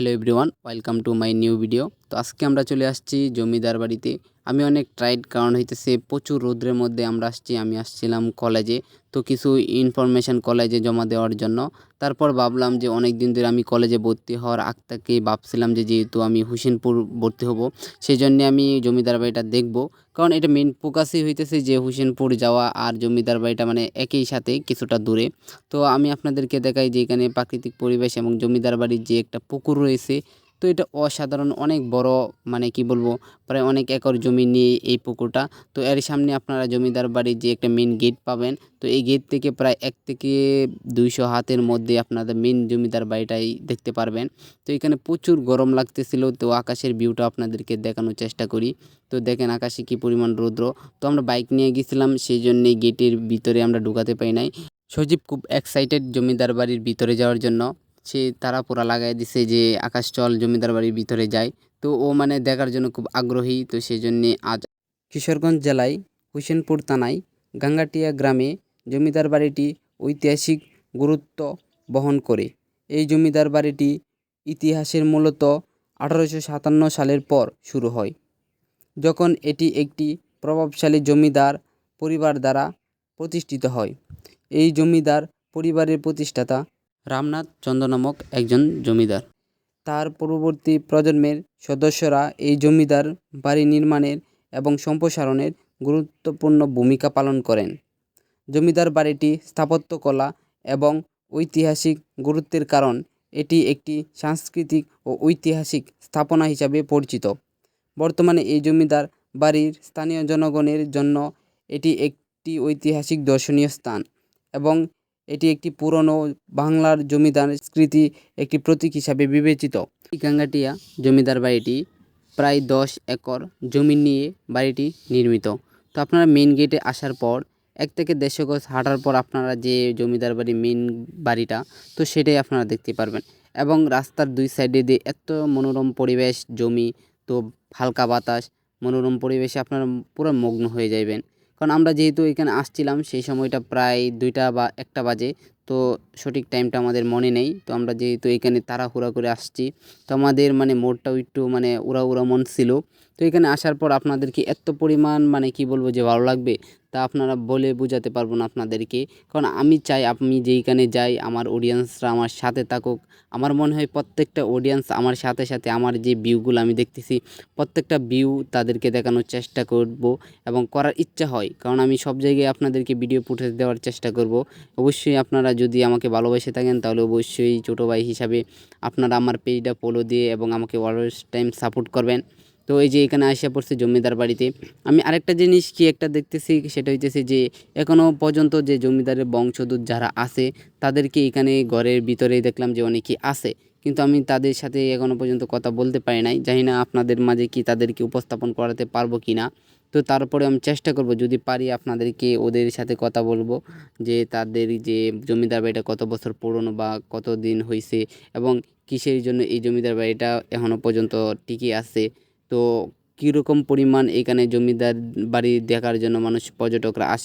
Hello everyone welcome to my new video তো আজকে আমরা চলে আসছি জমিদার বাড়িতে। আমি অনেক ট্রাইড কারণ হইতেছে প্রচুর রোদ্রের মধ্যে আমরা আসছি, আমি আসছিলাম কলেজে তো কিছু ইনফরমেশান কলেজে জমা দেওয়ার জন্য। তারপর ভাবলাম যে অনেক দিন ধরে আমি কলেজে ভর্তি হওয়ার আগ থেকে ভাবছিলাম যে যেহেতু আমি হুসেনপুর ভর্তি হব সেই জন্যে আমি জমিদার বাড়িটা দেখব। কারণ এটা মেন ফোকাসই হইতেছে যে হুসেনপুর যাওয়া আর জমিদার বাড়িটা মানে একই সাথে কিছুটা দূরে। তো আমি আপনাদেরকে দেখাই যে এখানে প্রাকৃতিক পরিবেশ এবং জমিদার বাড়ির যে একটা পুকুর রয়েছে তো এটা অসাধারণ, অনেক বড় মানে কি বলব, প্রায় অনেক একর জমি নিয়ে এই পুকুরটা। তো এর সামনে আপনারা জমিদার বাড়ির যে একটা মেন গেট পাবেন, তো এই গেট থেকে প্রায় এক থেকে দুইশো হাতের মধ্যে আপনাদের মেন জমিদার বাড়িটাই দেখতে পারবেন। তো এখানে প্রচুর গরম লাগতেছিল, তো আকাশের ভিউটা আপনাদেরকে দেখানোর চেষ্টা করি। তো দেখেন আকাশে কি পরিমাণ রৌদ্র। তো আমরা বাইক নিয়ে গেছিলাম সেই জন্যে গেটের ভিতরে আমরা ঢুকাতে পাই নাই। সজীব খুব এক্সাইটেড জমিদার বাড়ির ভিতরে যাওয়ার জন্য। সে তারা পুরা লাগাই দিছে যে আকাশ চল, জমিদার বাড়ির ভিতরে যায় তো ও মানে দেখার জন্য খুব আগ্রহী, তো সেই জন্যে আজ কিশোরগঞ্জ জেলায় হুসেনপুর থানায় গাঙ্গাটিয়া গ্রামে জমিদার বাড়িটি ঐতিহাসিক গুরুত্ব বহন করে। এই জমিদার বাড়িটি ইতিহাসের মূলত আঠারোশো সাতান্ন সালের পর শুরু হয়। যখন এটি একটি প্রভাবশালী জমিদার পরিবার দ্বারা প্রতিষ্ঠিত হয়। এই জমিদার পরিবারের প্রতিষ্ঠাতা রামনাথ চন্দ্র নামক একজন জমিদার। তার পূর্ববর্তী প্রজন্মের সদস্যরা এই জমিদার বাড়ি নির্মাণের এবং সম্প্রসারণের গুরুত্বপূর্ণ ভূমিকা পালন করেন। জমিদার বাড়িটি স্থাপত্যকলা এবং ঐতিহাসিক গুরুত্বের কারণ, এটি একটি সাংস্কৃতিক ও ঐতিহাসিক স্থাপনা হিসাবে পরিচিত। বর্তমানে এই জমিদার বাড়ির স্থানীয় জনগণের জন্য এটি একটি ঐতিহাসিক দর্শনীয় স্থান এবং এটি একটি পুরনো বাংলার জমিদার স্মৃতি, একটি প্রতীক হিসাবে বিবেচিত। গাঙ্গাটিয়া জমিদার বাড়িটি প্রায় দশ একর জমি নিয়ে বাড়িটি নির্মিত। তো আপনারা মেন গেটে আসার পর, এক থেকে দেড়শো গজ হাঁটার পর আপনারা যে জমিদার বাড়ি মেন বাড়িটা, তো সেটাই আপনারা দেখতে পারবেন। এবং রাস্তার দুই সাইডে দিয়ে এত মনোরম পরিবেশ, জমি, তো হালকা বাতাস, মনোরম পরিবেশে আপনারা পুরো মগ্ন হয়ে যাবেন কারণ আমরা যেহেতু এখানে আসছিলাম, সেই সময়টা প্রায় দুইটা বা একটা বাজে। তো সঠিক টাইমটা আমাদের মনে নেই। তো আমরা যেহেতু এখানে তাড়াহুড়া করে আসছি, তো আমাদের মানে মোড়টাও একটু মানে উড়া উড়া মন ছিল। তো এখানে আসার পর আপনাদের কি এত পরিমাণ মানে কি বলব যে ভালো লাগবে? তা আপনারা বলে বোঝাতে পারব না আপনাদেরকে। কারণ আমি চাই আমি যেইখানে যাই, আমার অডিয়েন্সরা আমার সাথে থাকুক। আমার মনে হয় প্রত্যেকটা অডিয়েন্স আমার সাথে সাথে আমার যে ভিউগুলো আমি দেখতেছি, প্রত্যেকটা ভিউ তাদেরকে দেখানোর চেষ্টা করব এবং করার ইচ্ছা হয়। কারণ আমি সব জায়গায় আপনাদেরকে ভিডিও ফুটেজ দেওয়ার চেষ্টা করব। অবশ্যই আপনারা যদি আমাকে ভালোবেসে থাকেন, তাহলে অবশ্যই ছোটো ভাই হিসাবে আপনারা আমার পেজটা ফলো দিয়ে এবং আমাকে অলওয়েজ টাইম সাপোর্ট করবেন। তো এই যে এখানে আসা পড়ছে জমিদার বাড়িতে, আমি আরেকটা জিনিস কি একটা দেখতেছি, সেটা হইতেছে যে এখনও পর্যন্ত যে জমিদারের বংশদূত যারা আছে, তাদেরকে এখানে ঘরের ভিতরেই দেখলাম যে অনেকেই আছে। কিন্তু আমি তাদের সাথে এখনও পর্যন্ত কথা বলতে পারি নাই, জানি না আপনাদের মাঝে কি তাদেরকে উপস্থাপন করাতে পারব কি না। তো তারপরে আমি চেষ্টা করব, যদি পারি আপনাদেরকে ওদের সাথে কথা বলব, যে তাদের যে জমিদার বাড়িটা কত বছর পুরনো বা কত দিন হয়েছে এবং কিসের জন্য এই জমিদার বাড়িটা এখনও পর্যন্ত টিকে আছে। তো কীরকম পরিমাণ এখানে জমিদার বাড়ি দেখার জন্য মানুষ পর্যটকরা আসে?